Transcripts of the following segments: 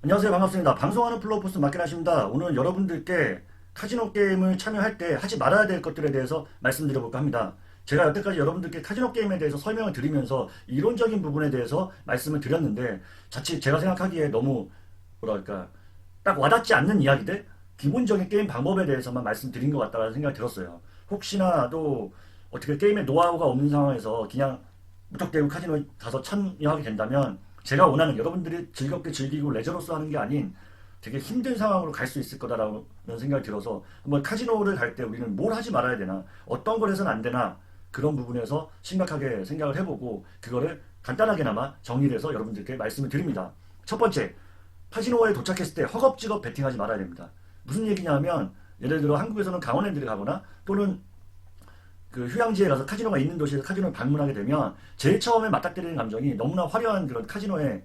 안녕하세요. 반갑습니다. 방송하는 플로우포스 마켓하십니다. 오늘 여러분들께 카지노 게임을 참여할 때 하지 말아야 될 것들에 대해서 말씀드려볼까 합니다. 제가 여태까지 여러분들께 카지노 게임에 대해서 설명을 드리면서 이론적인 부분에 대해서 말씀을 드렸는데 자칫 제가 생각하기에 너무 뭐랄까 딱 와닿지 않는 이야기들? 기본적인 게임 방법에 대해서만 말씀드린 것 같다는 생각이 들었어요. 혹시나 또 어떻게 게임에 노하우가 없는 상황에서 그냥 무턱대고 카지노에 가서 참여하게 된다면 제가 원하는 여러분들이 즐겁게 즐기고 레저로서 하는 게 아닌 되게 힘든 상황으로 갈 수 있을 거다라는 생각이 들어서 한번 카지노를 갈 때 우리는 뭘 하지 말아야 되나 어떤 걸 해서는 안 되나 그런 부분에서 심각하게 생각을 해보고 그거를 간단하게나마 정리를 해서 여러분들께 말씀을 드립니다. 첫 번째 카지노에 도착했을 때 허겁지겁 베팅하지 말아야 됩니다. 무슨 얘기냐면 예를 들어 한국에서는 강원랜드를 가거나 또는 그 휴양지에 가서 카지노가 있는 도시에서 카지노를 방문하게 되면 제일 처음에 맞닥뜨리는 감정이 너무나 화려한 그런 카지노에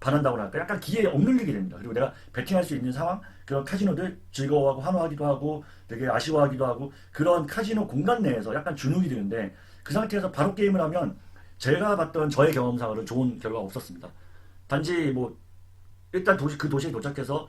반한다고 할까 약간 기에 억눌리게 됩니다. 그리고 내가 베팅할 수 있는 상황 그런 카지노들 즐거워하고 환호하기도 하고 되게 아쉬워하기도 하고 그런 카지노 공간 내에서 약간 주눅이 드는데 그 상태에서 바로 게임을 하면 제가 봤던 저의 경험상으로는 좋은 결과가 없었습니다. 단지 뭐 일단 도시 그 도시에 도착해서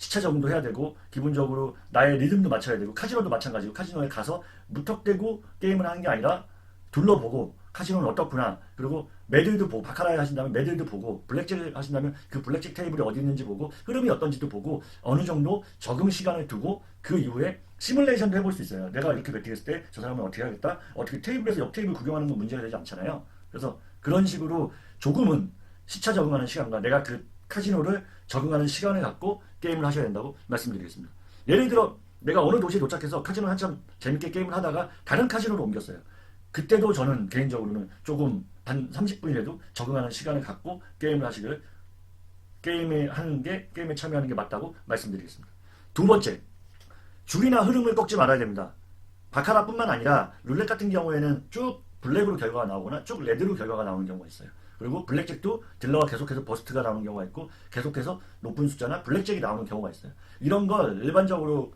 시차 적응도 해야 되고 기본적으로 나의 리듬도 맞춰야 되고 카지노도 마찬가지고 카지노에 가서 무턱대고 게임을 하는 게 아니라 둘러보고 카지노는 어떻구나. 그리고 매들도 보고 바카라를 하신다면 매들도 보고 블랙잭을 하신다면 그 블랙잭 테이블이 어디 있는지 보고 흐름이 어떤지도 보고 어느 정도 적응 시간을 두고 그 이후에 시뮬레이션도 해볼 수 있어요. 내가 이렇게 베팅했을 때 저 사람은 어떻게 하겠다? 어떻게 테이블에서 옆 테이블 구경하는 건 문제가 되지 않잖아요. 그래서 그런 식으로 조금은 시차 적응하는 시간과 내가 그 카지노를 적응하는 시간을 갖고 게임을 하셔야 된다고 말씀드리겠습니다. 예를 들어 내가 어느 도시에 도착해서 카지노 한참 재밌게 게임을 하다가 다른 카지노로 옮겼어요. 그때도 저는 개인적으로는 조금 한 30분이라도 적응하는 시간을 갖고 게임을 하시기를 게임에 하는 게 게임에 참여하는 게 맞다고 말씀드리겠습니다. 두 번째 줄이나 흐름을 꺾지 말아야 됩니다. 바카라뿐만 아니라 룰렛 같은 경우에는 쭉 블랙으로 결과가 나오거나 쭉 레드로 결과가 나오는 경우가 있어요. 그리고 블랙잭도 딜러가 계속해서 버스트가 나오는 경우가 있고 계속해서 높은 숫자나 블랙잭이 나오는 경우가 있어요. 이런 걸 일반적으로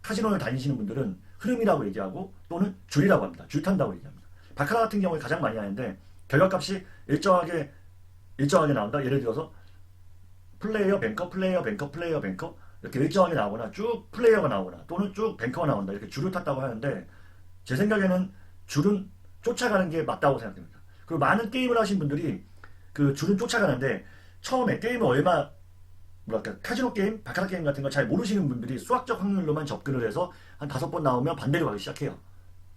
카지노를 다니시는 분들은 흐름이라고 얘기하고 또는 줄이라고 합니다. 줄 탄다고 얘기합니다. 바카라 같은 경우에 가장 많이 하는데 결과값이 일정하게 일정하게 나온다. 예를 들어서 플레이어 뱅커 플레이어 뱅커 플레이어 뱅커 이렇게 일정하게 나오거나 쭉 플레이어가 나오거나 또는 쭉 뱅커가 나온다. 이렇게 줄을 탔다고 하는데 제 생각에는 줄은 쫓아가는 게 맞다고 생각됩니다. 그리고 많은 게임을 하신 분들이 그 줄은 쫓아가는데 처음에 게임을 얼마 뭐랄까 카지노 게임, 바카라 게임 같은 거잘 모르시는 분들이 수학적 확률로만 접근을 해서 한 다섯 번 나오면 반대로 가기 시작해요.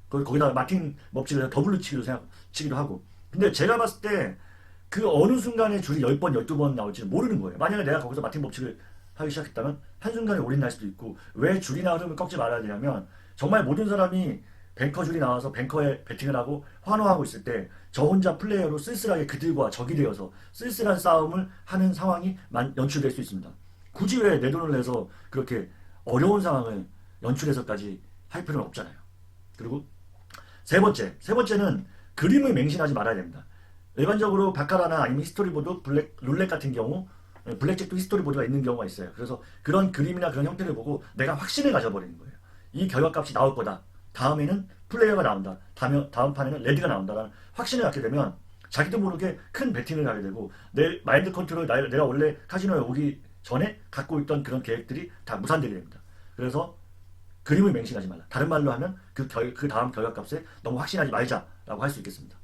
거기 거기다가 마틴 법칙을 더블로 치기도 생각 치기도 하고. 근데 제가 봤을 때 그 어느 순간에 줄이 10번, 12번 나올지 모르는 거예요. 만약에 내가 거기서 마틴 법칙을 하기 시작했다면 한순간에 올인 날 수도 있고 왜 줄이나 흐름을 꺾지 말아야 되냐면 정말 모든 사람이 뱅커 줄이 나와서 뱅커에 배팅을 하고 환호하고 있을 때 저 혼자 플레이어로 쓸쓸하게 그들과 적이 되어서 쓸쓸한 싸움을 하는 상황이 만- 연출될 수 있습니다. 굳이 왜 내 돈을 내서 그렇게 어려운 상황을 연출해서까지 할 필요는 없잖아요. 그리고 세 번째, 세 번째는 그림을 맹신하지 말아야 됩니다. 일반적으로 바카라나 아니면 히스토리보드, 블랙, 룰렛 같은 경우 예, 블랙잭도 히스토리보드가 있는 경우가 있어요. 그래서 그런 그림이나 그런 형태를 보고 내가 확신을 가져버리는 거예요. 이 결과값이 나올 거다. 다음에는 플레이어가 나온다. 다음, 다음 판에는 레드가 나온다라는 확신을 갖게 되면 자기도 모르게 큰 베팅을 하게 되고 내 마인드 컨트롤 나- 내가 원래 카지노에 오기 전에 갖고 있던 그런 계획들이 다 무산되게 됩니다. 그래서 그림을 맹신하지 말라. 다른 말로 하면 그, 결, 그 다음 결과값에 너무 확신하지 말자라고 할 수 있겠습니다.